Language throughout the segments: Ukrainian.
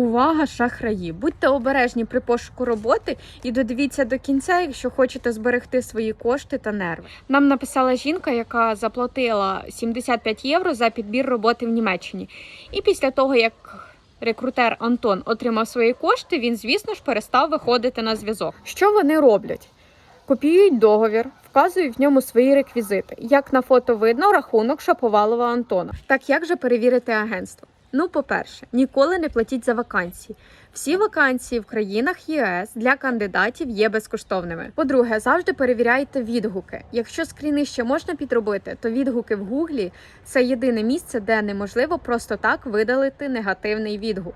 Увага, шахраї! Будьте обережні при пошуку роботи і додивіться до кінця, якщо хочете зберегти свої кошти та нерви. Нам написала жінка, яка заплатила 75 євро за підбір роботи в Німеччині. І після того, як рекрутер Антон отримав свої кошти, він, звісно ж, перестав виходити на зв'язок. Що вони роблять? Копіюють договір, вказують в ньому свої реквізити. Як на фото видно, рахунок Шаповалова Антона. Так як же перевірити агентство? Ну, по-перше, ніколи не платіть за вакансії. Всі вакансії в країнах ЄС для кандидатів є безкоштовними. По-друге, завжди перевіряйте відгуки. Якщо скріни ще можна підробити, то відгуки в Гуглі це єдине місце, де неможливо просто так видалити негативний відгук.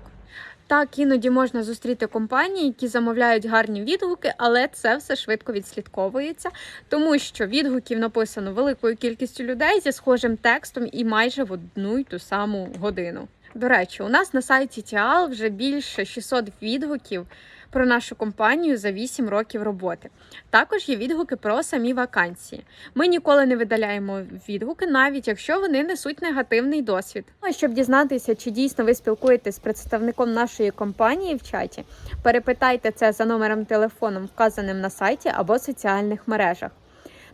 Так, іноді можна зустріти компанії, які замовляють гарні відгуки, але це все швидко відслідковується, тому що відгуків написано великою кількістю людей зі схожим текстом і майже в одну й ту саму годину. До речі, у нас на сайті Тіал вже більше 600 відгуків про нашу компанію за 8 років роботи. Також є відгуки про самі вакансії. Ми ніколи не видаляємо відгуки, навіть якщо вони несуть негативний досвід. Ну, а щоб дізнатися, чи дійсно ви спілкуєтесь з представником нашої компанії в чаті, перепитайте це за номером телефону, вказаним на сайті або соціальних мережах.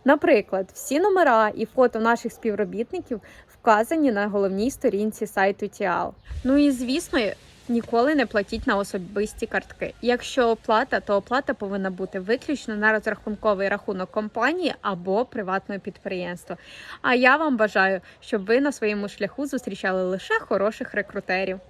Наприклад, всі номера і фото наших співробітників вказані на головній сторінці сайту Тіал. Ну і звісно, ніколи не платіть на особисті картки. Якщо оплата, то оплата повинна бути виключно на розрахунковий рахунок компанії або приватного підприємства. А я вам бажаю, щоб ви на своєму шляху зустрічали лише хороших рекрутерів.